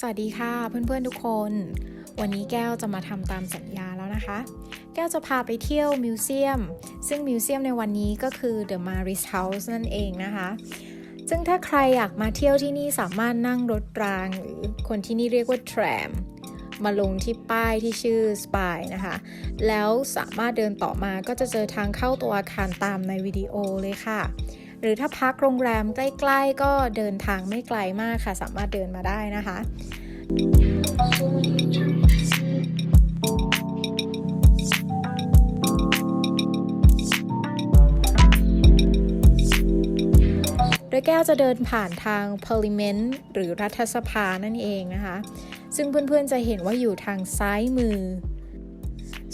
สวัสดีค่ะเพื่อนๆทุกคน วันนี้แก้วจะมาทำตามสัญญาแล้วนะคะ แก้วจะพาไปเที่ยวมิวเซียม ซึ่งมิวเซียมในวันนี้ก็คือ The Maris House นั่นเองนะคะ ซึ่งถ้าใครอยากมาเที่ยวที่นี่สามารถนั่งรถรางหรือคนที่นี่เรียกว่า tram มาลงที่ป้ายที่ชื่อ Spy นะคะ แล้วสามารถเดินต่อมาก็จะเจอทางเข้าตัวอาคารตามในวิดีโอเลยค่ะ หรือถ้าพักโรงแรมใกล้ๆ ก็เดินทางไม่ไกลมากค่ะ สามารถเดินมาได้นะคะ โดยแก้วจะเดินผ่านทาง Parliament หรือรัฐสภานั่นเองนะคะ ซึ่งเพื่อนๆจะเห็นว่าอยู่ทางซ้ายมือ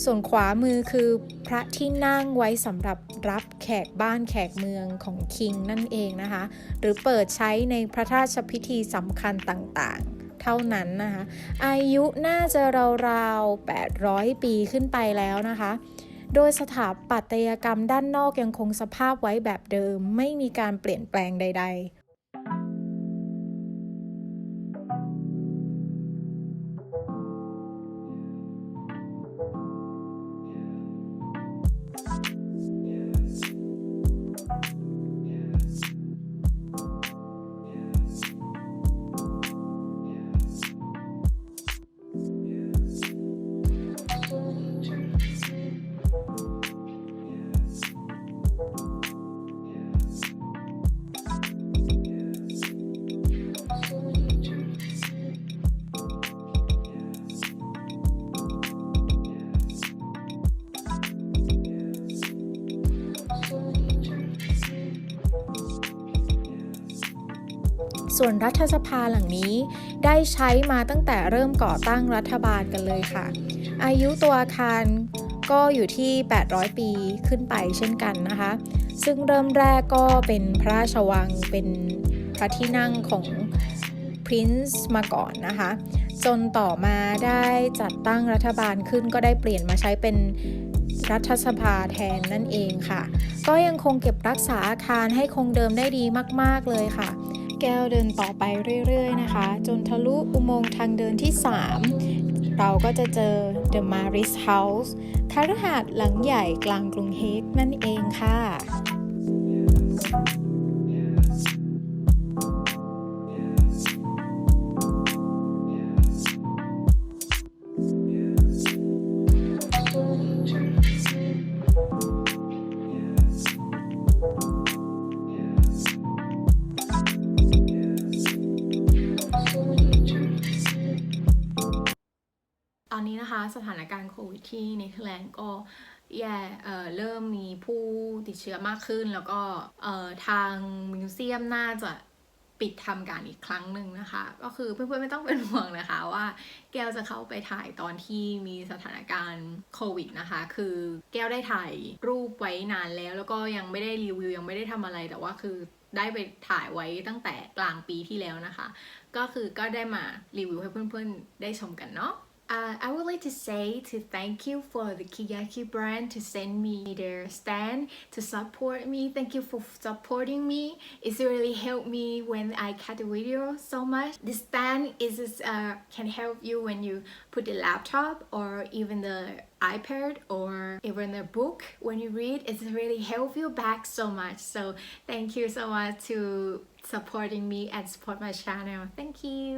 ส่วนขวามือคือพระที่นั่งไว้สำหรับรับแขกบ้านแขกเมืองของคิงนั่นเองนะคะ หรือเปิดใช้ในพระราชพิธีสำคัญต่างๆ เท่านั้นนะคะ อายุน่าจะราวๆ 800 ปีขึ้นไปแล้วนะคะ โดยสถาปัตยกรรมด้านนอกยังคงสภาพไว้แบบเดิม ไม่มีการเปลี่ยนแปลงใด ๆ ส่วนรัฐสภาหลังนี้ได้ใช้มาตั้งแต่เริ่มก่อตั้งรัฐบาลกันเลยค่ะ อายุตัวอาคารก็อยู่ที่ 800 ปีขึ้นไปเช่นกันนะคะ ซึ่งเริ่มแรกก็เป็นพระราชวังเป็นพระที่นั่งของ Prince มาก่อนนะคะ จนต่อมาได้จัดตั้งรัฐบาลขึ้นก็ได้เปลี่ยนมาใช้เป็นรัฐสภาแทนนั่นเองค่ะ ก็ยังคงเก็บรักษาอาคารให้คงเดิมได้ดีมาก ๆ เลยค่ะ แก้วเดินต่อไปเรื่อยๆนะคะ จนทะลุอุโมงค์ทางเดินที่ 3 เราก็จะเจอ The Maris House คฤหาสน์หลังใหญ่กลางกรุงเฮกนั่นเองค่ะ ที่เนเธอร์แลนด์ก็แย่เริ่มมีผู้ติดเชื้อมากขึ้น แล้วก็ทางมิวเซียมน่าจะปิดทำการอีกครั้งหนึ่งนะคะ ก็คือเพื่อนๆไม่ต้องเป็นห่วงนะคะว่าแก้วจะเข้าไปถ่ายตอนที่มีสถานการณ์โควิดนะคะ คือแก้วได้ถ่ายรูปไว้นานแล้ว แล้วก็ยังไม่ได้รีวิวยังไม่ได้ทำอะไรแต่ว่าคือได้ไปถ่ายไว้ตั้งแต่กลางปีที่แล้วนะคะ ก็คือก็ได้มารีวิวให้เพื่อนๆได้ชมกันเนาะ Uh, I would like to say to thank you for the Kiyaki brand to send me their stand to support me. Thank you for supporting me. It's really helped me when I cut the video so much. The stand is uh, can help you when you put the laptop or even the iPad or even a book when you read. It's really help you back so much. So thank you so much to supporting me and support my channel thank you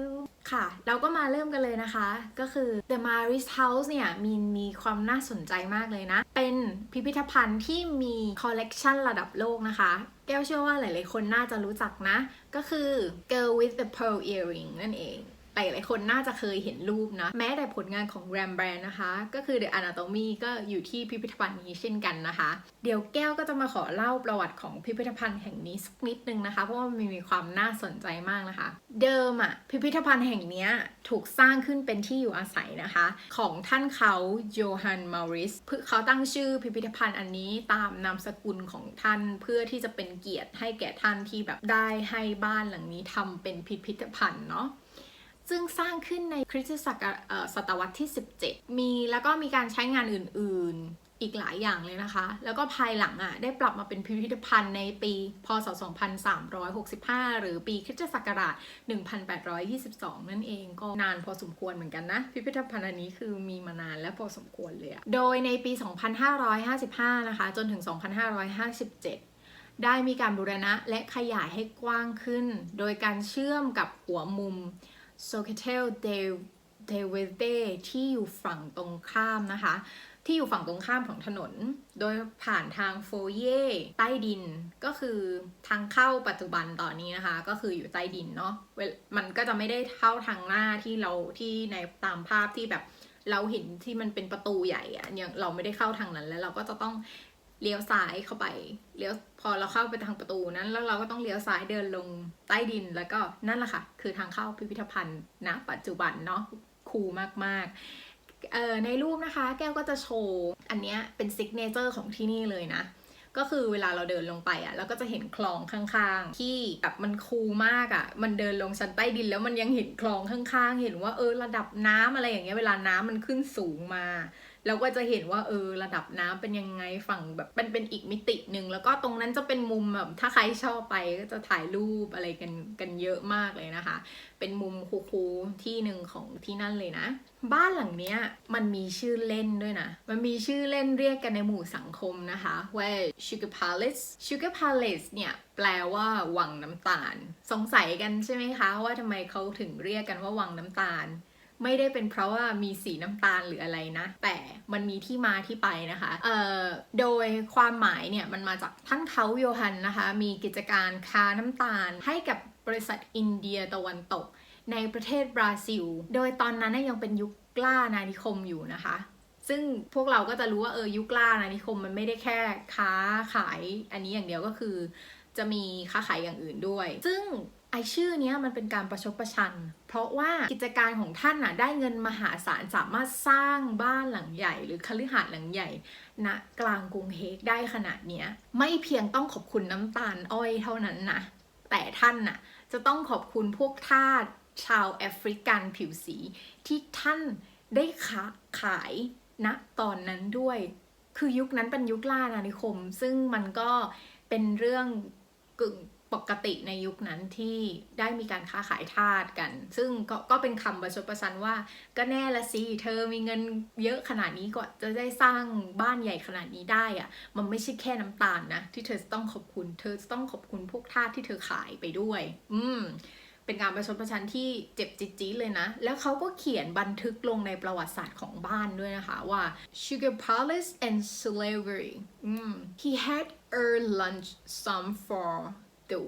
ค่ะ เราก็มาเริ่มกันเลยนะคะ ก็คือ The Maris House เนี่ย มีมีความน่าสนใจมากเลยนะ เป็นพิพิธภัณฑ์ที่มีคอลเลกชันระดับโลกนะคะ แก้วเชื่อว่าหลายๆคนน่าจะรู้จักนะ ก็คือ Girl with the Pearl Earring นั่นเอง หลายๆคนน่าจะเคยเห็นรูปนะ แม้แต่ผลงานของ Rembrandt นะคะ ก็คือ The Anatomy ก็อยู่ที่พิพิธภัณฑ์นี้เช่นกันนะคะ เดี๋ยวแก้วก็จะมาขอเล่าประวัติของพิพิธภัณฑ์แห่งนี้สักนิดนึงนะคะ เพราะว่ามันมีความน่าสนใจมากนะคะ เดิมอะพิพิธภัณฑ์แห่งนี้ถูกสร้างขึ้นเป็นที่อยู่อาศัยนะคะ ของท่านเขาโยฮันมาริสเขาตั้งชื่อพิพิธภัณฑ์อันนี้ตามนามสกุลของท่านเพื่อที่จะเป็นเกียรติให้แก่ท่านที่แบบได้ให้บ้านหลังนี้ทำเป็นพิพิธภัณฑ์เนาะ ซึ่งสร้างขึ้นในคริสตศักราชเอ่อศตวรรษที่ 17 มีแล้วก็มีการใช้งานอื่นๆอีกหลายอย่างเลยนะคะ แล้วก็ภายหลังอะได้ปรับมาเป็นพิพิธภัณฑ์ในปี พศ 2365 หรือปีคริสตศักราช 1822 นั่นเองก็นานพอสมควรเหมือนกันนะ พิพิธภัณฑ์อันนี้คือมีมานานและพอสมควรเลยโดยในปี 2555 นะคะ จนถึง 2557ได้มีการบูรณะและขยายให้กว้างขึ้น โดยการเชื่อมกับหัวมุม Socatel de de v e d e ที่อยู่ฝั่งตรงข้ามนะคะ ที่อยู่ฝั่งตรงข้ามของถนน โดยผ่านทางโฟเย่ใต้ดินก็คือทางเข้าปัจจุบันตอนนี้นะคะ ก็คืออยู่ใต้ดินเนาะมันก็จะไม่ได้เข้าทางหน้าที่เราที่ในตามภาพที่แบบเราเห็นที่มันเป็นประตูใหญ่อะยังเราไม่ได้เข้าทางนั้นแล้วเราก็จะต้อง เลี้ยวซ้ายเข้าไปเลี้ยวพอเราเข้าไปทางประตูนั้น แล้วเราก็ต้องเลี้ยวซ้ายเดินลงใต้ดินแล้วก็นั่นแหละค่ะ คือทางเข้าพิพิธภัณฑ์ณปัจจุบันเนาะคูลมากๆเอ่อในรูปนะคะแก้วก็จะโชว์อันเนี้ยเป็นซิกเนเจอร์ของที่นี่เลยนะก็คือเวลาเราเดินลงไปอะเราก็จะเห็นคลองข้างๆ ที่แบบมันคูลมากอะ มันเดินลงชั้นใต้ดินแล้วมันยังเห็นคลองข้างๆ เห็นว่าเออระดับน้ำอะไรอย่างเงี้ยเวลาน้ำมันขึ้นสูงมา เราก็จะเห็นว่าเออระดับน้ำเป็นยังไงฝั่งแบบเป็นเป็นอีกมิติหนึ่งแล้วก็ตรงนั้นจะเป็นมุมแบบถ้าใครชอบไปก็จะถ่ายรูปอะไรกันกันเยอะมากเลยนะคะ เป็นมุมคูลๆที่หนึ่งของที่นั่นเลยนะ บ้านหลังเนี้ยมันมีชื่อเล่นด้วยนะ มันมีชื่อเล่นเรียกกันในหมู่สังคมนะคะว่า Sugar Palace Sugar Palace เนี่ยแปลว่าวังน้ำตาล สงสัยกันใช่ไหมคะว่าทำไมเขาถึงเรียกกันว่าวังน้ำตาล ไม่ได้เป็นเพราะว่ามีสีน้ำตาลหรืออะไรนะ แต่มันมีที่มาที่ไปนะคะเอ่อโดยความหมายเนี่ยมันมาจากท่านเขาโยฮันนะคะ มีกิจการค้าน้ำตาลให้กับบริษัทอินเดียตะวันตก ในประเทศบราซิล โดยตอนนั้นยังเป็นยุคกล้านานิคมอยู่นะคะซึ่งพวกเราก็จะรู้ว่าเออยุคกล้านานิคมมันไม่ได้แค่ค้าขายอันนี้อย่างเดียวก็คือ จะมีค้าขายอย่างอื่นด้วย ซึ่งไอชื่อเนี้ยมันเป็นการประชดประชัน เพราะว่ากิจการของท่านน่ะได้เงินมหาศาลสามารถสร้างบ้านหลังใหญ่ หรือคฤหาสน์หลังใหญ่ณกลางกรุงเฮกได้ขนาดเนี้ย ไม่เพียงต้องขอบคุณน้ำตาลอ้อยเท่านั้นนะ แต่ท่านน่ะจะต้องขอบคุณพวกทาสชาวแอฟริกันผิวสี ที่ท่านได้ค้าขายณตอนนั้นด้วย คือยุคนั้นเป็นยุคล่าอาณานิคม ซึ่งมันก็เป็นเรื่อง กึ่งปกติในยุคนั้นที่ได้มีการค้าขายทาสกัน ซึ่งก็ก็เป็นคำประชดประชันว่า ก็แน่ละสิเธอมีเงินเยอะขนาดนี้ก็จะได้สร้างบ้านใหญ่ขนาดนี้ได้อะมันไม่ใช่แค่น้ำตาลนะ ที่เธอจะต้องขอบคุณ เธอจะต้องขอบคุณพวกทาสที่เธอขายไปด้วย อืม เป็นการประชดประชันที่เจ็บจิตจีเลยนะ แล้วเขาก็เขียนบันทึกลงในประวัติศาสตร์ของบ้านด้วยนะคะว่า Sugar Palace and Slavery he had earned lunch some for the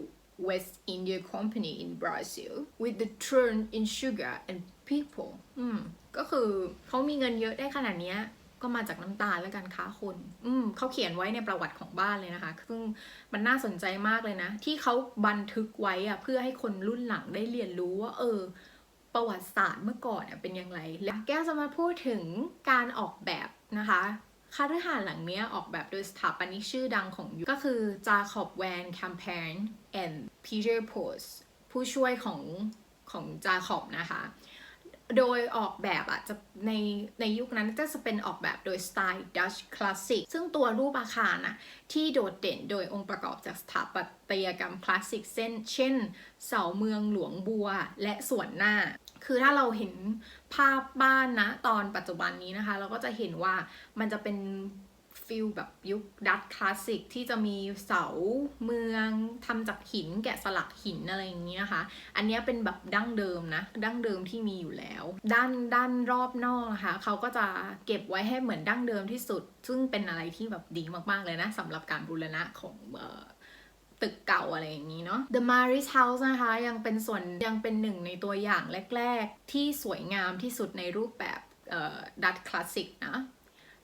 West India Company in Brazil with the turn in sugar and people ก็คือเขามีเงินเยอะได้ขนาดนี้ ก็มาจากน้ำตาลและการค้าคน อืมเขาเขียนไว้ในประวัติของบ้านเลยนะคะ ซึ่งมันน่าสนใจมากเลยนะ ที่เขาบันทึกไว้อะเพื่อให้คนรุ่นหลังได้เรียนรู้ว่า เออ ประวัติศาสตร์เมื่อก่อนเป็นยังไง และแก้วจะมาพูดถึงการออกแบบนะคะคาฤหาสน์หลังเนี้ยออกแบบโดยสถาปนิกชื่อดังของยุคก็คือจาคอบแวนแคมเปน and Peter Post ผู้ช่วยของของจาคอบนะคะ โดยออกแบบอะจะในในยุคนั้นก็จะเป็นออกแบบโดยสไตล์ดัชคลาสสิกซึ่งตัวรูปอาคารนะที่โดดเด่นโดยองค์ประกอบจากสถาปัตยกรรมคลาสสิกเส้น เช่น เสาเมืองหลวงบัวและส่วนหน้า คือถ้าเราเห็นภาพบ้านนะตอนปัจจุบันนี้นะคะ เราก็จะเห็นว่ามันจะเป็น ฟิลแบบยุคดัตคลาสสิกที่จะมีเสาเมืองทำจากหินแกะสลักหินอะไรอย่างนี้นะคะ อันนี้เป็นแบบดั้งเดิมนะ ดั้งเดิมที่มีอยู่แล้ว ด้านด้านรอบนอกนะคะเขาก็จะเก็บไว้ให้เหมือนดั้งเดิมที่สุด ซึ่งเป็นอะไรที่แบบดีมากๆเลยนะสำหรับการบูรณะของตึกเก่าอะไรอย่างนี้เนาะ The Maris House นะคะ ยังเป็นส่วนยังเป็นหนึ่งในตัวอย่างแรก ๆ ที่สวยงามที่สุดในรูปแบบดัตคลาสสิกนะ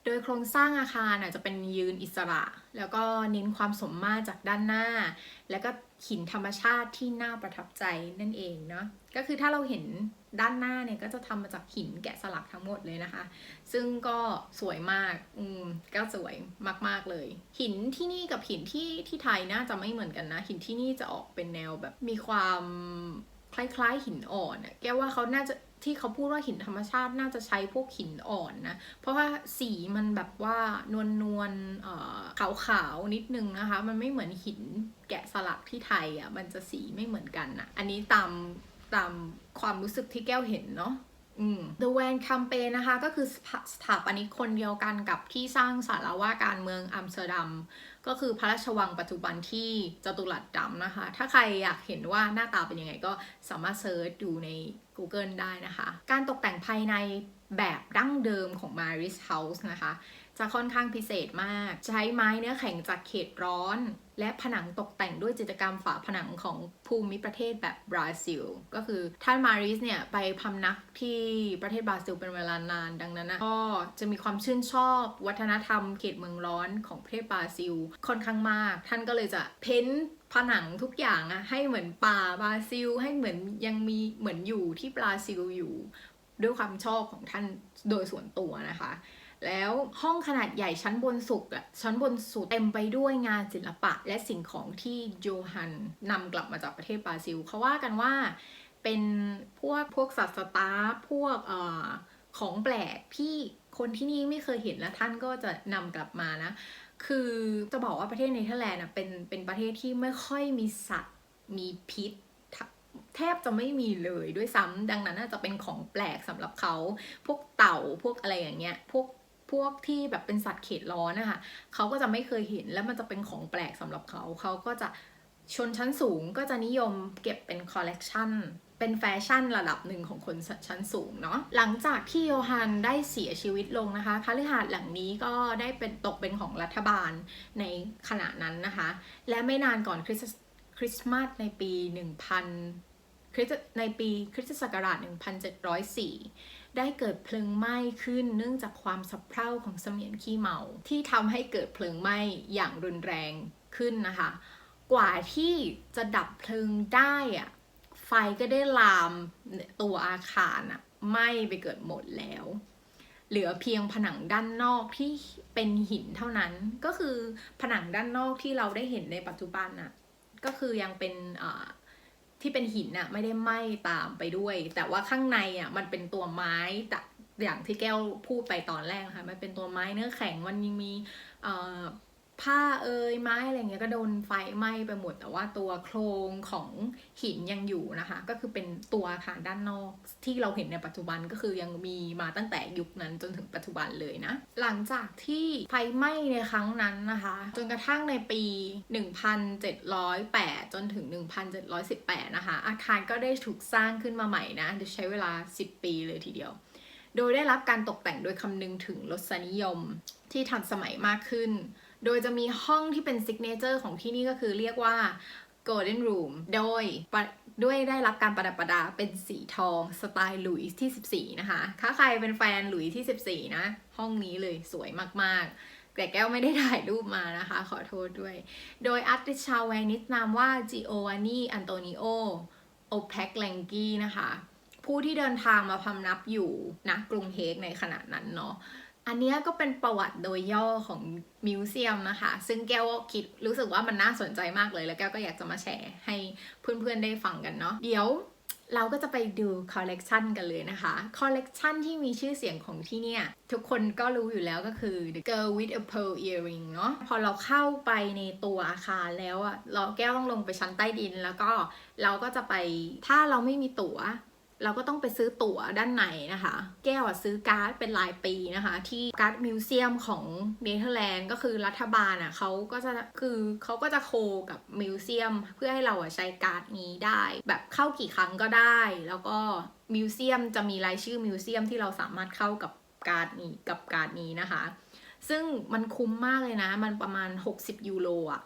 โดยโครงสร้างอาคารจะเป็นยืนอิสระ แล้วก็เน้นความสมมาตรจากด้านหน้า แล้วก็หินธรรมชาติที่น่าประทับใจนั่นเองเนาะก็คือถ้าเราเห็นด้านหน้าเนี่ยก็จะทำมาจากหินแกะสลักทั้งหมดเลยนะคะ ซึ่งก็สวยมากอืมก็สวยมาก ๆเลย หินที่นี่กับหินที่ที่ไทยน่าจะไม่เหมือนกันนะ หินที่นี่จะออกเป็นแนวแบบมีความคล้ายๆหินอ่อนแกว่าเขาน่าจะ ที่เขาพูดว่าหินธรรมชาติน่าจะใช้พวกหินอ่อนนะ เพราะว่าสีมันแบบว่านวลนวลขาวขาวนิดนึงนะคะ มันไม่เหมือนหินแกะสลักที่ไทยอะ่ะมันจะสีไม่เหมือนกันนะอันนี้ตามตามความรู้สึกที่แก้วเห็นเนาะ The Van Campaign นะคะ ก็คือสถาปนิกคนเดียวกันกับที่สร้างสาราว่าการเมืองอัมสเตอร์ดัม ก็คือพระราชวังปัจจุบันที่จตุรัสดำนะคะ ถ้าใครอยากเห็นว่าหน้าตาเป็นยังไงก็สามารถเซิร์ชดูใน Google ได้นะคะ การตกแต่งภายในแบบดั้งเดิมของ Maris House นะคะ จะค่อนข้างพิเศษมาก ใช้ไม้เนื้อแข็งจากเขตร้อน และผนังตกแต่งด้วยจิตรกรรมฝาผนังของภูมิประเทศแบบบราซิล ก็คือท่านมาริสเนี่ยไปพำนักที่ประเทศบราซิลเป็นเวลานานดังนั้นนะก็จะมีความชื่นชอบวัฒนธรรมเขตเมืองร้อนของประเทศบราซิลค่อนข้างมาก ท่านก็เลยจะเพ้นผนังทุกอย่างอะให้เหมือนป่าบราซิล ให้เหมือนยังมีเหมือนอยู่ที่บราซิลอยู่ ด้วยความชอบของท่านโดยส่วนตัวนะคะ แล้วห้องขนาดใหญ่ชั้นบนสุดอะชั้นบนสุดเต็มไปด้วยงานศิลปะและสิ่งของที่โยฮันนำกลับมาจากประเทศบราซิลเขาว่ากันว่าเป็นพวกพวกสัตว์สตาร์พวกเอ่อของแปลกที่คนที่นี่ไม่เคยเห็นและท่านก็จะนำกลับมานะ คือจะบอกว่าประเทศเนเธอร์แลนด์เป็นเป็นประเทศที่ไม่ค่อยมีสัตว์มีพิษแทบจะไม่มีเลยด้วยซ้ำดังนั้นน่าจะเป็นของแปลกสำหรับเขา พวกเต่าพวกอะไรอย่างเงี้ย พวก พวกที่แบบเป็นสัตว์เขตร้อนนะคะเขาก็จะไม่เคยเห็นแล้วมันจะเป็นของแปลกสำหรับเขา เขาก็จะชนชั้นสูงก็จะนิยมเก็บเป็นคอลเลกชันเป็นแฟชั่นระดับหนึ่งของคนชั้นสูงเนาะหลังจากที่โยฮันได้เสียชีวิตลงนะคะคฤหาสน์หลังนี้ก็ได้เป็นตกเป็นของรัฐบาลในขณะนั้นนะคะ และไม่นานก่อนคริสต์คริสต์มาสในปี 1000คริสต์ในปีคริสตศักราช1704 ได้เกิดเพลิงไหม้ขึ้น เนื่องจากความสับเพร่าของเสมียนขี้เมา ที่ทำให้เกิดเพลิงไหม้อย่างรุนแรงขึ้นนะคะ กว่าที่จะดับเพลิงได้อะไฟก็ได้ลามตัวอาคารอะไหม้ไปเกิดหมดแล้ว เหลือเพียงผนังด้านนอกที่เป็นหินเท่านั้น ก็คือผนังด้านนอกที่เราได้เห็นในปัจจุบันน่ะก็คือยังเป็นอ่า ที่เป็นหินน่ะไม่ได้ไหม้ตามไปด้วย แต่ว่าข้างในอะมันเป็นตัวไม้แต่อย่างที่แก้วพูดไปตอนแรกค่ะมันเป็นตัวไม้เนื้อแข็งมันยังมีเอ่อ ผ้าเอ่ยไม้อะไรเงี้ยก็โดนไฟไหม้ไปหมดแต่ว่าตัวโครงของหินยังอยู่นะคะ ก็คือเป็นตัวอาคารด้านนอกที่เราเห็นในปัจจุบันก็คือยังมีมาตั้งแต่ยุคนั้นจนถึงปัจจุบันเลยนะ หลังจากที่ไฟไหม้ในครั้งนั้นนะคะ จนกระทั่งในปี 1708 จนถึง 1718 นะคะ อาคารก็ได้ถูกสร้างขึ้นมาใหม่นะจะใช้เวลา 10 ปีเลยทีเดียว โดยได้รับการตกแต่งโดยคำนึงถึงรสนิยมที่ทันสมัยมากขึ้น โดยจะมีห้องที่เป็นซิกเนเจอร์ของที่นี่ก็คือเรียกว่า Golden Room โดยด้วยได้รับการประดับประดาเป็นสีทองสไตล์หลุยส์ที่ 14 นะคะ ถ้าใครเป็นแฟนหลุยส์ที่ 14 นะ ห้องนี้เลยสวยมากๆ แต่แก้วไม่ได้ถ่ายรูปมานะคะ ขอโทษด้วย โดยอาร์ติชาวแวนิสนามว่า Giovanni Antonio o p e c l a n g i นะคะ ผู้ที่เดินทางมาพำนับอยู่นะกรุงเฮกในขณะนั้นเนาะ อันนี้ก็เป็นประวัติโดยย่อของมิวเซียมนะคะ ซึ่งแก้วคิดรู้สึกว่ามันน่าสนใจมากเลย แล้วแก้วก็อยากจะมาแชร์ให้เพื่อนๆได้ฟังกันเนาะ เดี๋ยวเราก็จะไปดูคอลเลกชันกันเลยนะคะ คอลเลกชันที่มีชื่อเสียงของที่เนี่ย ทุกคนก็รู้อยู่แล้วก็คือ The Girl with a Pearl Earring เนาะ พอเราเข้าไปในตัวอาคารแล้วอะเราแก้วต้องลงไปชั้นใต้ดิน แล้วก็เราก็จะไป ถ้าเราไม่มีตั๋ว เราก็ต้องไปซื้อตั๋วด้านในนะคะ แก้วอะซื้อการ์ดเป็นรายปีนะคะ ที่การ์ดมิวเซียมของเนเธอร์แลนด์ก็คือรัฐบาลอะเขาก็จะคือเขาก็จะโคกับมิวเซียม เพื่อให้เราอะใช้การ์ดนี้ได้ แบบเข้ากี่ครั้งก็ได้ แล้วก็มิวเซียมจะมีรายชื่อมิวเซียมที่เราสามารถเข้ากับการ์ดนี้กับการ์ดนี้นะคะ ซึ่งมันคุ้มมากเลยนะ มันประมาณ 60 ยูโรอะ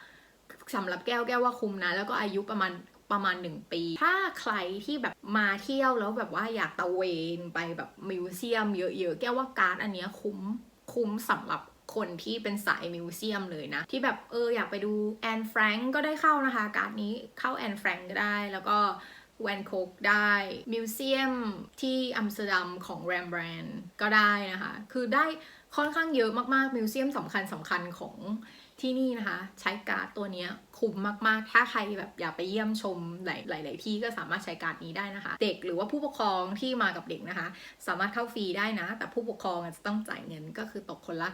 สำหรับแก้วแก้วว่าคุ้มนะ แล้วก็อายุประมาณ ประมาณ 1 ปี ถ้าใครที่แบบมาเที่ยวแล้วแบบว่าอยากตะเวนไปแบบมิวเซียม เยอะๆ แก้วว่าการ์ดอันเนี้ยคุ้มคุ้มสำหรับคนที่เป็นสายมิวเซียมเลยนะ ที่แบบเอออยากไปดูแอนแฟรงก์ก็ได้เข้านะคะ การ์ดนี้เข้าแอนแฟรงก์ก็ได้แล้วก็แวนโคกได้มิวเซียมที่อัมสเตอร์ดัมของแรมแบรนด์ก็ได้นะคะ คือได้ค่อนข้างเยอะมากๆมิวเซียมสำคัญสำคัญของ ที่นี่นะคะ ใช้การ์ดตัวนี้คุ้มมาก ๆ ถ้าใครแบบอยากไปเยี่ยมชมหลายหลาย ๆ ที่ก็สามารถใช้การ์ดนี้ได้นะคะ เด็กหรือว่าผู้ปกครองที่มากับเด็กนะคะ สามารถเข้าฟรีได้นะ แต่ผู้ปกครองจะต้องจ่ายเงินก็คือตกคนละ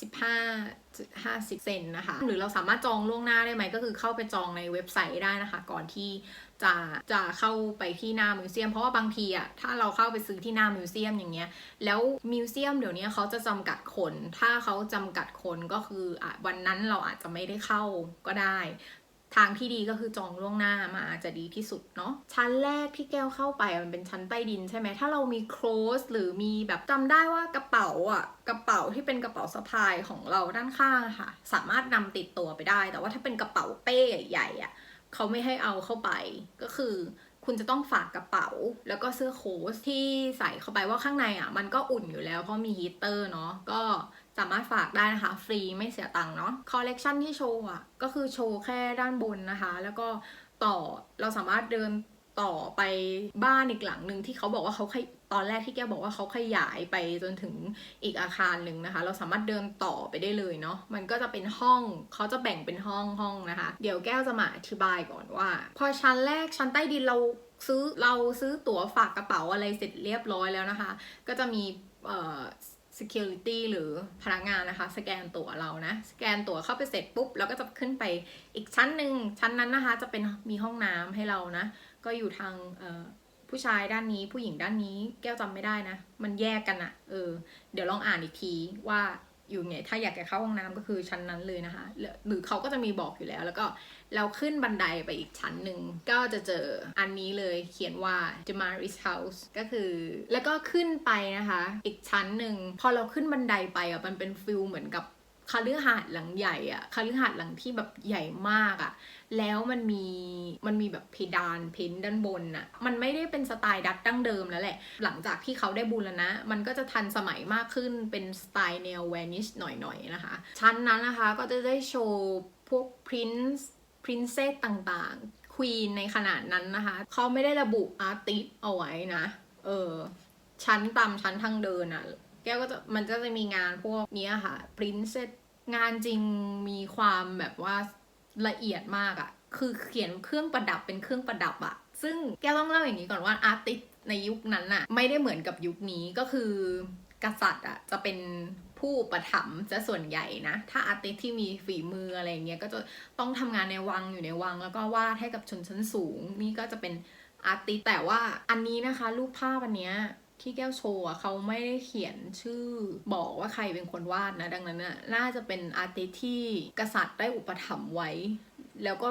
15 50 เซนนะคะ หรือเราสามารถจองล่วงหน้าได้ไหม ก็คือเข้าไปจองในเว็บไซต์ได้นะคะ ก่อนที่ จะจะเข้าไปที่หน้ามิวเซียม เพราะว่าบางทีอะถ้าเราเข้าไปซื้อที่หน้ามิวเซียมอย่างเงี้ยแล้วมิวเซียมเดี๋ยวนี้เขาจะจำกัดคน ถ้าเขาจำกัดคนก็คืออะวันนั้นเราอาจจะไม่ได้เข้าก็ได้ ทางที่ดีก็คือจองล่วงหน้ามาจะดีที่สุดเนาะชั้นแรกที่แก้วเข้าไปมันเป็นชั้นใต้ดินใช่ไหมถ้าเรามีโคลสหรือมีแบบจำได้ว่ากระเป๋าอะกระเป๋าที่เป็นกระเป๋าสะพายของเราด้านข้างค่ะ สามารถนำติดตัวไปได้ แต่ว่าถ้าเป็นกระเป๋าเป้ใหญ่ๆอะ เขาไม่ให้เอาเข้าไป ก็คือคุณจะต้องฝากกระเป๋า แล้วก็เสื้อโค้ทที่ใส่เข้าไปว่าข้างในอะ มันก็อุ่นอยู่แล้วเพราะมีฮีเตอร์เนาะก็สามารถฝากได้นะคะ ฟรีไม่เสียตังค์เนาะคอลเลกชันที่โชว์อะ ก็คือโชว์แค่ด้านบนนะคะ แล้วก็ต่อเราสามารถเดิน ต่อไปบ้านอีกหลังหนึ่งที่เขาบอกว่าเขาขยตอนแรกที่แกบอกว่าเขาขยายไปจนถึงอีกอาคารหนึ่งนะคะ เราสามารถเดินต่อไปได้เลยเนาะมันก็จะเป็นห้องเขาจะแบ่งเป็นห้องห้องนะคะ เดี๋ยวแก้วจะมาอธิบายก่อนว่า พอชั้นแรกชั้นใต้ดินเราซื้อเราซื้อตั๋วฝากกระเป๋าอะไรเสร็จเรียบร้อยแล้วนะคะ ก็จะมีเอ่อ security หรือพนักงานนะคะ สแกนตั๋วเรานะสแกนตั๋วเข้าไปเสร็จปุ๊บเราก็จะขึ้นไปอีกชั้นหนึ่งชั้นนั้นนะคะ จะเป็นมีห้องน้ำให้เรานะ ก็อยู่ทางผู้ชายด้านนี้ผู้หญิงด้านนี้แก้วจำไม่ได้นะ มันแยกกันอะเออ เดี๋ยวลองอ่านอีกทีว่าอยู่ไงถ้าอยากจะเข้าห้องน้ำก็คือชั้นนั้นเลยนะคะ หรือเขาก็จะมีบอกอยู่แล้ว แล้วก็เราขึ้นบันไดไปอีกชั้นหนึ่งก็จะเจออันนี้เลยเขียนว่า Jamaris House ก็คือ แล้วก็ขึ้นไปนะคะ อีกชั้นหนึ่งพอเราขึ้นบันไดไปอะมันเป็นฟิลเหมือนกับคาลือหาดหลังใหญ่อะคาลือหาดหลังที่แบบใหญ่มากอะ แล้วมันมีมันมีแบบเพดานเพ้นด้านบนน่ะมันไม่ได้เป็นสไตล์ดัตดั้งเดิมแล้วแหละ หลังจากที่เขาได้บูรณะ มันก็จะทันสมัยมากขึ้นเป็นสไตล์แนวแวนิชหน่อยๆนะคะ ชั้นนั้นนะคะก็จะได้โชว์พวกพรินซ์พรินเซสต่างๆควีนในขนาดนั้นนะคะ เขาไม่ได้ระบุอาร์ติสเอาไว้นะเออชั้นตามชั้นทางเดินอะแก้วก็จะมันก็จะมีงานพวกนี้ค่ะพรินเซสงานจริงมีความแบบว่า ละเอียดมากอะคือเขียนเครื่องประดับเป็นเครื่องประดับอะซึ่งแกต้องเล่าอย่างนี้ก่อนว่าอาร์ติสในยุคนั้นอะไม่ได้เหมือนกับยุคนี้ก็คือกษัตริย์อะจะเป็นผู้ประถมจะส่วนใหญ่นะ ถ้าอาร์ติสที่มีฝีมืออะไรเงี้ยก็จะต้องทำงานในวังอยู่ในวัง แล้วก็วาดให้กับชนชั้นสูง นี่ก็จะเป็นอาร์ติสแต่ว่าอันนี้นะคะ รูปภาพอันเนี้ย ที่แก้วโชว์อะเขาไม่ได้เขียนชื่อบอกว่าใครเป็นคนวาดนะ ดังนั้นน่ะน่าจะเป็นอาร์ติที่กษัตริย์ได้อุปถัมภ์ไว้ แล้วก็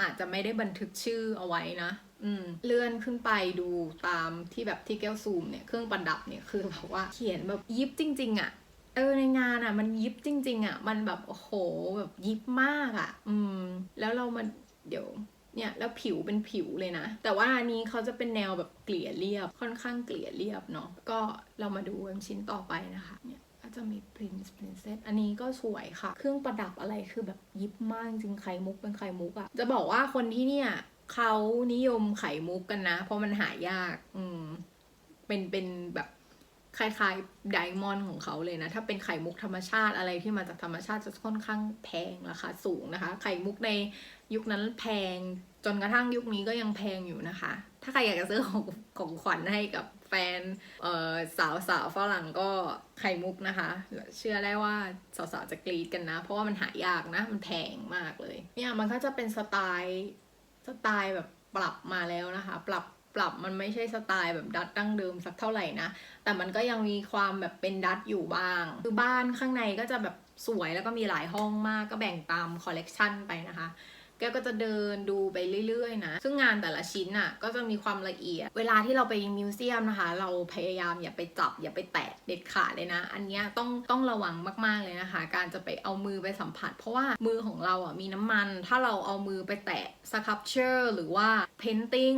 อาจจะไม่ได้บันทึกชื่อเอาไว้นะ อืม เลื่อนขึ้นไปดูตามที่แบบที่แก้วซูมเนี่ย เครื่องประดับเนี่ยคือแบบว่าเขียนแบบยิบจริง ๆอะ่ะเออในงานอะ่ะ มันยิบจริง ๆอะ่ะ มันแบบโอ้โหแบบยิบมากอะ่ะ อืม แล้วเรามันเดี๋ยว เนี่ยแล้วผิวเป็นผิวเลยนะ แต่ว่าอันนี้เขาจะเป็นแนวแบบเกลี่ยเรียบ ค่อนข้างเกลี่ยเรียบเนาะก็เรามาดูกันชิ้นต่อไปนะคะเนี่ยก็จะมี Prince Princess อันนี้ก็สวยค่ะ เครื่องประดับอะไรคือแบบยิบมากจริงไข่มุกเป็นไข่มุกอะจะบอกว่าคนที่เนี่ยเขานิยมไข่มุกกันนะ เพราะมันหายาก อืม เป็นเป็นแบบ คล้ายๆไดมอนด์ของเขาเลยนะ ถ้าเป็นไข่มุกธรรมชาติอะไรที่มาจากธรรมชาติจะค่อนข้างแพงราคาสูงนะคะ ไข่มุกในยุคนั้นแพงจนกระทั่งยุคนี้ก็ยังแพงอยู่นะคะ ถ้าใครอยากจะซื้อของของขวัญให้กับแฟนเออสาวสาวฝรั่งก็ไข่มุกนะคะ เชื่อได้ว่าสาวๆจะกรีดกันนะ เพราะว่ามันหายากนะ มันแพงมากเลย เนี่ยมันก็จะเป็นสไตล์สไตล์แบบปรับมาแล้วนะคะ ปรับ ปรับมันไม่ใช่สไตล์แบบดัดดั้งเดิมสักเท่าไหร่นะ แต่มันก็ยังมีความแบบเป็นดัดอยู่บ้าง คือบ้านข้างในก็จะแบบสวยแล้วก็มีหลายห้องมากก็แบ่งตามคอลเลกชันไปนะคะ แกก็จะเดินดูไปเรื่อยๆนะ ซึ่งงานแต่ละชิ้นอะก็จะมีความละเอียด เวลาที่เราไปมิวเซียมนะคะ เราพยายามอย่าไปจับอย่าไปแตะเด็ดขาดเลยนะ อันนี้ต้องต้องระวังมากๆเลยนะคะ การจะไปเอามือไปสัมผัส เพราะว่ามือของเราอะมีน้ำมัน ถ้าเราเอามือไปแตะสครับเชอร์หรือว่าเพนติ้ง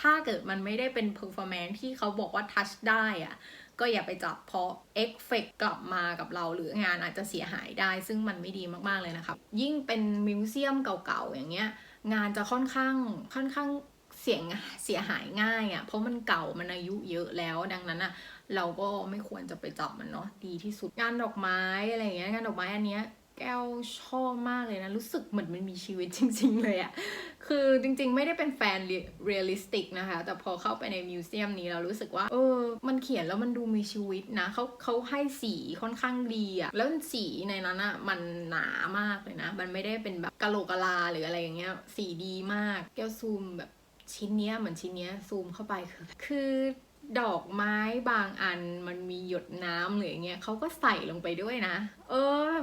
ถ้าเกิดมันไม่ได้เป็นเพอร์ฟอร์แมนที่เขาบอกว่าทัชได้อะ ก็อย่าไปจับเพราะเอฟเฟกกลับมากับเราหรืองานอาจจะเสียหายได้ ซึ่งมันไม่ดีมากๆเลยนะครับ ยิ่งเป็นมิวเซียมเก่าๆอย่างเงี้ยงานจะค่อนข้างค่อนข้างเสียงเสียหายง่ายอะ่ะเพราะมันเก่ามันอายุเยอะแล้วดังนั้นอะเราก็ไม่ควรจะไปจับมันเนาะดีที่สุดงานดอกไม้อะไรเงี้ยงานดอกไม้อันเนี้ย แก้วชอบมากเลยนะ รู้สึกเหมือนมันมีชีวิตจริง ๆ เลยอะคือจริง ๆ ไม่ได้เป็นแฟนเรียลลิสติกนะคะ แต่พอเข้าไปในมิวเซียมนี้เรารู้สึกว่า เออ มันเขียนแล้วมันดูมีชีวิตนะเขาเขาให้สีค่อนข้างดีอะแล้วสีในนั้นอะมันหนามากเลยนะ มันไม่ได้เป็นแบบกะโหลกกะลาหรืออะไรอย่างเงี้ย สีดีมาก แก้วซูมแบบชิ้นเนี้ยเหมือนชิ้นเนี้ยซูมเข้าไปคือคือดอกไม้บางอันมันมีหยดน้ำหรืออย่างเงี้ยเขาก็ใส่ลงไปด้วยนะ เออ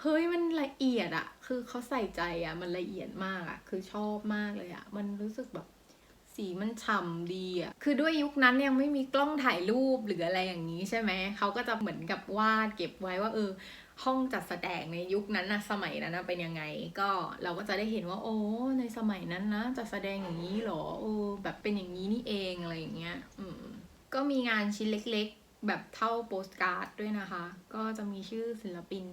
เฮ้ยมันละเอียดอะคือเขาใส่ใจอะมันละเอียดมากอะคือชอบมากเลยอะมันรู้สึกแบบสีมันฉ่ำดีอะคือด้วยยุคนั้นยังไม่มีกล้องถ่ายรูปหรืออะไรอย่างนี้ใช่ไหมเขาก็จะเหมือนกับวาดเก็บไว้ว่าเออ ห้องจัดแสดงในยุคนั้นนะสมัยนั้นนะเป็นยังไง ก็เราก็จะได้เห็นว่า โอ้ในสมัยนั้นนะจัดแสดงอย่างนี้หรอโอ้แบบเป็นอย่างนี้นี่เองอะไรอย่างเงี้ย อืมก็มีงานชิ้นเล็ก ๆ แบบเท่าโปสการ์ดด้วยนะคะ ก็จะมีชื่อศิลปิน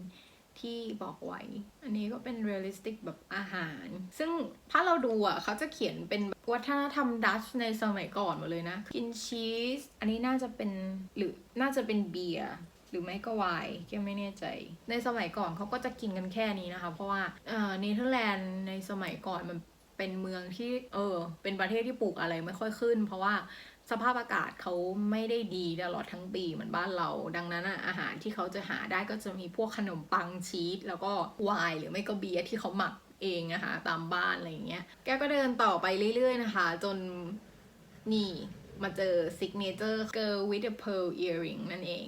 ที่บอกไว้ อันนี้ก็เป็นเรียลลิสติกแบบอาหาร ซึ่งถ้าเราดูอะเขาจะเขียนเป็นวัฒนธรรมดัชในสมัยก่อนหมดเลยนะ กินชีส อันนี้น่าจะเป็นหรือน่าจะเป็นเบียร์หรือไม่ก็ไวน์แกไม่แน่ใจ ในสมัยก่อนเขาก็จะกินกันแค่นี้นะคะ เพราะว่าเอ่อเนเธอร์แลนด์ในสมัยก่อนมันเป็นเมืองที่เออเป็นประเทศที่ปลูกอะไรไม่ค่อยขึ้น เพราะว่า สภาพอากาศเขาไม่ได้ดีตลอดทั้งปีเหมือนบ้านเรา ดังนั้นออาหารที่เขาจะหาได้ก็จะมีพวกขนมปังชีสแล้วก็ไวน์หรือไม่ก็เบียร์ที่เขาหมักเองนะคะตามบ้านอะไรอย่างเงี้ย แกก็เดินต่อไปเรื่อยๆนะคะ จนนี่มาเจอ signature girl with a pearl earring นั่นเอง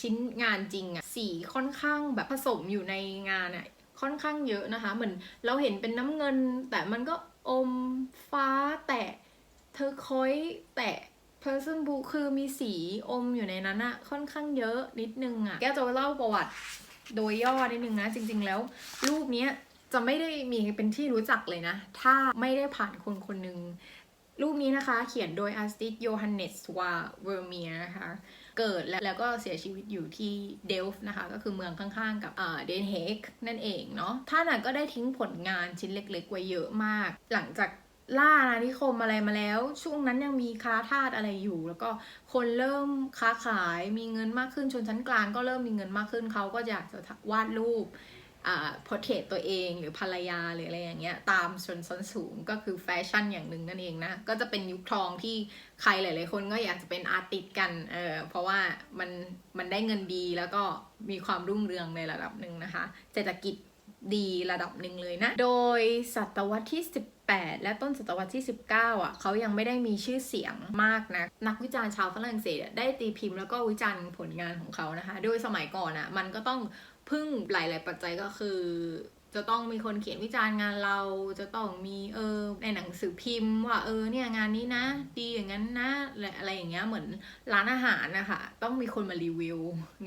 ชิ้นงานจริงอะสีค่อนข้างแบบผสมอยู่ในงานอะค่อนข้างเยอะนะคะ เหมือนเราเห็นเป็นน้ำเงิน แต่มันก็อมฟ้าแต่เธอคอยแต่ person blue คือมีสีอมอยู่ในนั้นอะค่อนข้างเยอะนิดนึงอะแกจะเล่าประวัติโดยย่อนิดนึงนะ จริง ๆ แล้ว รูปนี้จะไม่ได้มีเป็นที่รู้จักเลยนะ ถ้าไม่ได้ผ่านคนคนหนึ่งรูปนี้นะคะเขียนโดยอาร์ติสโยฮันเนสวาเวอร์เมียนะคะเกิดแล้วก็เสียชีวิตอยู่ที่เดลฟ์นะคะ ก็คือเมืองข้างๆกับเดนเฮกนั่นเองเนาะท่านน่ะก็ได้ทิ้งผลงานชิ้นเล็กๆ ไว้เยอะมาก หลังจาก ล่าอาณานิคมอะไรมาแล้ว ช่วงนั้นยังมีค้าทาสอะไรอยู่ แล้วก็คนเริ่มค้าขายมีเงินมากขึ้นชนชั้นกลางก็เริ่มมีเงินมากขึ้นเขาก็อยากจะวาดรูปอ่าพอเทรตตัวเองหรือภรรยาหรืออะไรอย่างเงี้ยตามชนชั้นสูงก็คือแฟชั่นอย่างหนึ่งนั่นเองนะ ก็จะเป็นยุคทองที่ใครหลาย ๆ คนก็อยากจะเป็นอาร์ติสต์กันเออเพราะว่ามันมันได้เงินดีแล้วก็มีความรุ่งเรืองในระดับหนึ่งนะคะ เศรษฐกิจดีระดับหนึ่งเลยนะ โดยศตวรรษที่ 18 และต้นศตวรรษที่ 19 อะเขายังไม่ได้มีชื่อเสียงมากนะนักวิจารณ์ชาวฝรั่งเศสได้ตีพิมพ์แล้วก็วิจารณ์ผลงานของเขานะคะ โดยสมัยก่อนอะมันก็ต้องพึ่งหลาย ๆ ปัจจัยก็คือจะต้องมีคนเขียนวิจารณ์งานเราจะต้องมีเออในหนังสือพิมพ์ว่าเออเนี่ยงานนี้นะ ดีอย่างนั้นนะและอะไรอย่างเงี้ยเหมือนร้านอาหารนะคะต้องมีคนมารีวิว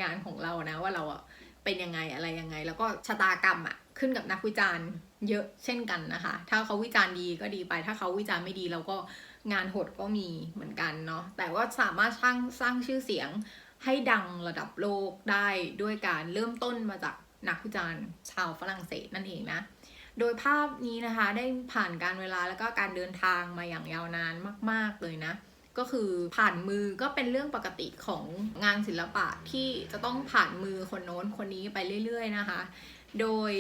งานของเรานะว่าเราอะเป็นยังไงอะไรยังไง แล้วก็ชะตากรรมอะขึ้นกับนักวิจารณ์ เยอะเช่นกันนะคะ ถ้าเขาวิจารณ์ดีก็ดีไป ถ้าเขาวิจารณ์ไม่ดีเราก็งานหดก็มีเหมือนกันเนาะ แต่ว่าสามารถสร้างสร้างชื่อเสียงให้ดังระดับโลกได้ด้วยการเริ่มต้นมาจากนักวิจารณ์ชาวฝรั่งเศสนั่นเองนะ โดยภาพนี้นะคะได้ผ่านการเวลาแล้วก็การเดินทางมาอย่างยาวนานมาก ๆ เลยนะ ก็คือผ่านมือก็เป็นเรื่องปกติของงานศิลปะที่จะต้องผ่านมือคนโน้นคนนี้ไปเรื่อย ๆ นะคะ โดย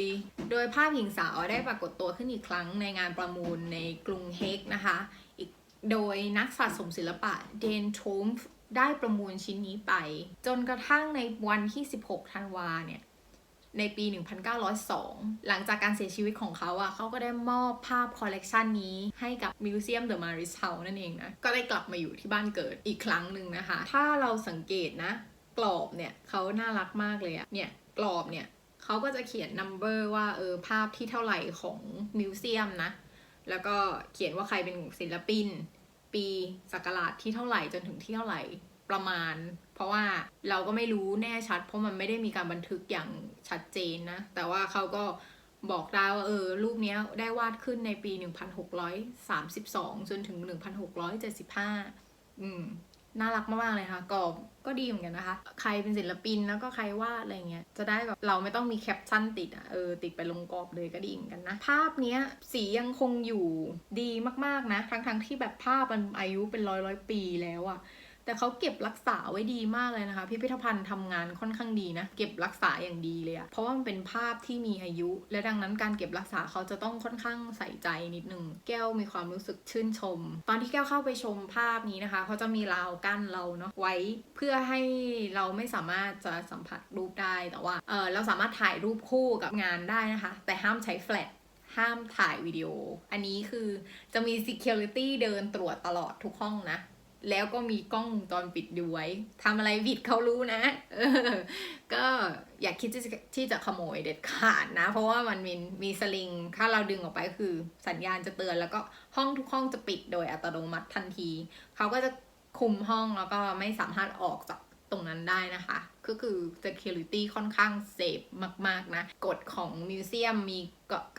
โดยภาพหญิงสาวได้ปรากฏตัวขึ้นอีกครั้งในงานประมูลในกรุงเฮกนะคะอีกโดยนักสะสมศิลปะเดนโทมได้ประมูลชิ้นนี้ไป จนกระทั่งในวันที่ 16 ธันวาเนี่ยในปี 1902 หลังจากการเสียชีวิตของเขาอะเขาก็ได้มอบภาพคอลเลกชันนี้ให้กับมิวเซียมเดอะมาริสเฮานั่นเองนะ ก็ได้กลับมาอยู่ที่บ้านเกิดอีกครั้งหนึ่งนะคะ ถ้าเราสังเกตนะ กรอบเนี่ยเขาน่ารักมากเลยอะเนี่ย กรอบเนี่ย เขาก็จะเขียนนัมเบอร์ว่าเออภาพที่เท่าไหร่ของมิวเซียมนะ แล้วก็เขียนว่าใครเป็นศิลปิน ปีศักราชที่เท่าไหร่จนถึงที่เท่าไหร่ประมาณ เพราะว่าเราก็ไม่รู้แน่ชัด เพราะมันไม่ได้มีการบันทึกอย่างชัดเจนนะ แต่ว่าเขาก็บอกได้ว่าเออรูปเนี้ยได้วาดขึ้นในปี 1632 จนถึง 1675 อืม น่ารักมากๆเลยค่ะกรอบก็ดีเหมือนกันนะคะ ใครเป็นศิลปินแล้วก็ใครวาดอะไรเงี้ย จะได้แบบเราไม่ต้องมีแคปชั่นติดอะ เออ ติดไปลงกรอบเลยก็ดีเหมือนกันนะ ภาพเนี้ยสียังคงอยู่ดีมากๆนะ ทั้งๆทที่แบบภาพมันอายุเป็นร้อยร้อยปีแล้วอะ แต่เขาเก็บรักษาไว้ดีมากเลยนะคะ พิพิธภัณฑ์ทำงานค่อนข้างดีนะ เก็บรักษาอย่างดีเลยอะเพราะว่ามันเป็นภาพที่มีอายุ และดังนั้นการเก็บรักษาเขาจะต้องค่อนข้างใส่ใจนิดนึง แก้วมีความรู้สึกชื่นชม ตอนที่แก้วเข้าไปชมภาพนี้นะคะเขาจะมีราวกั้นเราเนาะไว้เพื่อให้เราไม่สามารถจะสัมผัสรูปได้แต่ว่าเออเราสามารถถ่ายรูปคู่กับงานได้นะคะ แต่ห้ามใช้แฟลชห้ามถ่ายวิดีโอ อันนี้คือจะมี security เดินตรวจตลอดทุกห้องนะ แล้วก็มีกล้องตอนปิดดูไว้ทำอะไรบิดเขารู้นะออก็อย่าคิดที่จะที่จะขโมยเด็ดขาดนะ เพราะว่ามันมีมีสลิง ถ้าเราดึงออกไปคือสัญญาณจะเตือนแล้วก็ห้องทุกห้องจะปิดโดยอัตโนมัติทันที เขาก็จะคุมห้องแล้วก็ไม่สามารถออกจากตรงนั้นได้นะคะ ก็คือ security ค่อนข้างเซฟมาก ๆ นะ กฎของมิวเซียมมี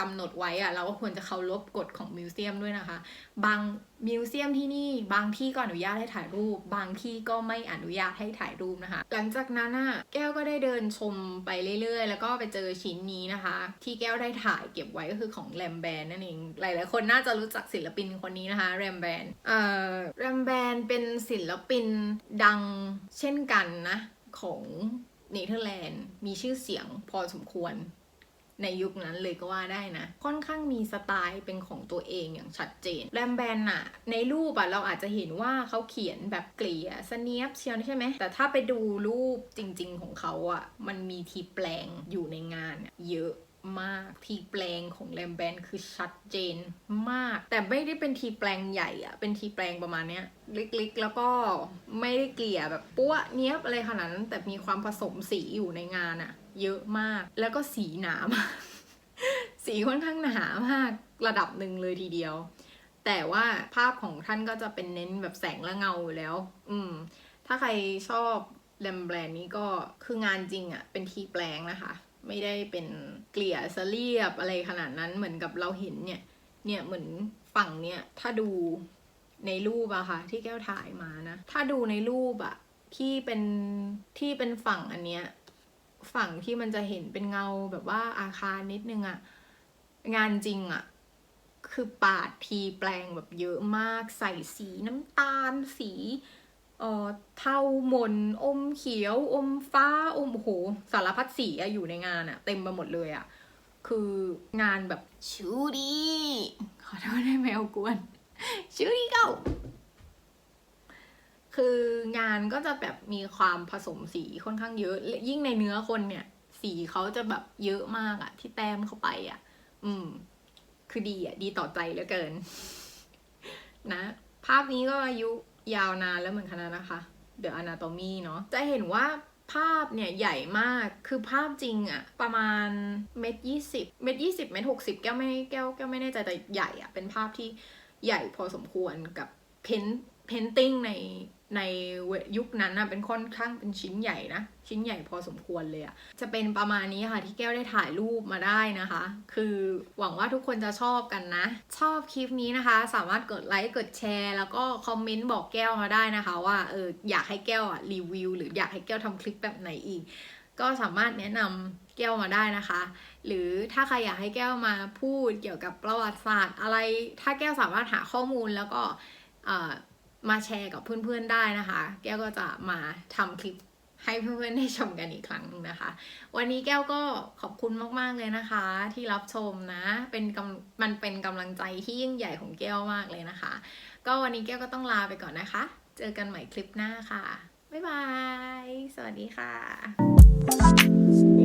กำหนดไว้อะเราก็ควรจะเคารพกฎของมิวเซียมด้วยนะคะ บางมิวเซียมที่นี่บางที่ก็อนุญาตให้ถ่ายรูป บางที่ก็ไม่อนุญาตให้ถ่ายรูปนะคะ หลังจากนั้นอะแก้วก็ได้เดินชมไปเรื่อยๆ แล้วก็ไปเจอชิ้นนี้นะคะ ที่แก้วได้ถ่ายเก็บไว้ก็คือของแรมแบนนั่นเองหลายๆคนน่าจะรู้จักศิลปินคนนี้นะคะแรมแบนเอ่อแรมแบนเป็นศิลปินดังเช่นกันนะ ของเนเธอร์แลนด์มีชื่อเสียงพอสมควรในยุคนั้นเลยก็ว่าได้นะ ค่อนข้างมีสไตล์เป็นของตัวเองอย่างชัดเจนแรมแบนอะในรูปอะเราอาจจะเห็นว่าเขาเขียนแบบเกลี่ยสเนียบเชียวใช่ไหม แต่ถ้าไปดูรูปจริงๆของเขาอะมันมีทีแปลงอยู่ในงานเยอะ มาก ทีแปลงของแรมแบนคือชัดเจนมาก แต่ไม่ได้เป็นทีแปลงใหญ่อะเป็นทีแปลงประมาณเนี้ยเล็กๆ แล้วก็ไม่ได้เกลี่ยแบบปั้วเนี้ยบอะไรขนาดนั้นแต่มีความผสมสีอยู่ในงานอะเยอะมากแล้วก็สีหนามากสีค่อนข้างหนามากระดับหนึ่งเลยทีเดียว แต่ว่าภาพของท่านก็จะเป็นเน้นแบบแสงและเงาอยู่แล้ว อืม ถ้าใครชอบแรมแบรนด์นี้ก็คืองานจริงอะเป็นทีแปลงนะคะ ไม่ได้เป็นเกลี่ยสเรียบอะไรขนาดนั้นเหมือนกับเราเห็นเนี่ย เนี่ยเหมือนฝั่งเนี่ยถ้าดูในรูปอะค่ะ ที่แก้วถ่ายมานะ ถ้าดูในรูปอะที่เป็นที่เป็นฝั่งอันเนี้ยฝั่งที่มันจะเห็นเป็นเงาแบบว่าอาคารนิดนึงอะงานจริงอะคือปาดทีแปลงแบบเยอะมาก ใส่สีน้ำตาลสี เอ่อเทาหม่นอมเขียว อมฟ้า อมโอ้โห สารพัดสีอะอยู่ในงานอะเต็มไปหมดเลยอะคืองานแบบชูดีขอโทษได้ไหมเอากวนชูดีเก้าคืองานก็จะแบบมีความผสมสีค่อนข้างเยอะและยิ่งในเนื้อคนเนี่ย สีเขาจะแบบเยอะมากอะที่แต้มเข้าไปอะอืม คือดีอะดีต่อใจเหลือเกิน นะ ภาพนี้ก็อายุ ยาวนานแล้วเหมือนกันนะคะ The Anatomy เนาะจะเห็นว่าภาพเนี่ยใหญ่มาก คือภาพจริงอะประมาณเม็ดยี่สิบเม็ดยี่สิบเม็ดหกสิบแก้วไม่แก้วแก้วไม่แน่ใจแต่ใหญ่อะเป็นภาพที่ใหญ่พอสมควรกับเพนเพนติ้งใน ในยุคนั้นนะเป็นค่อนข้างเป็นชิ้นใหญ่นะ ชิ้นใหญ่พอสมควรเลยอะจะเป็นประมาณนี้ค่ะที่แก้วได้ถ่ายรูปมาได้นะคะ คือหวังว่าทุกคนจะชอบกันนะ ชอบคลิปนี้นะคะ สามารถกดไลค์กดแชร์ แล้วก็คอมเมนต์บอกแก้วมาได้นะคะ ว่าเอออยากให้แก้วอะรีวิวหรืออยากให้แก้วทำคลิปแบบไหนอีก ก็สามารถแนะนำแก้วมาได้นะคะ หรือถ้าใครอยากให้แก้วมาพูดเกี่ยวกับประวัติศาสตร์อะไร ถ้าแก้วสามารถหาข้อมูลแล้วก็ มาแชร์กับเพื่อนๆได้นะคะ แก้วก็จะมาทำคลิปให้เพื่อนๆได้ชมกันอีกครั้งนึงนะคะ วันนี้แก้วก็ขอบคุณมากๆเลยนะคะ ที่รับชมนะ เป็นกำมันเป็นกำลังใจที่ยิ่งใหญ่ของแก้วมากเลยนะคะ ก็วันนี้แก้วก็ต้องลาไปก่อนนะคะ เจอกันใหม่คลิปหน้าค่ะ บ๊ายบาย สวัสดีค่ะ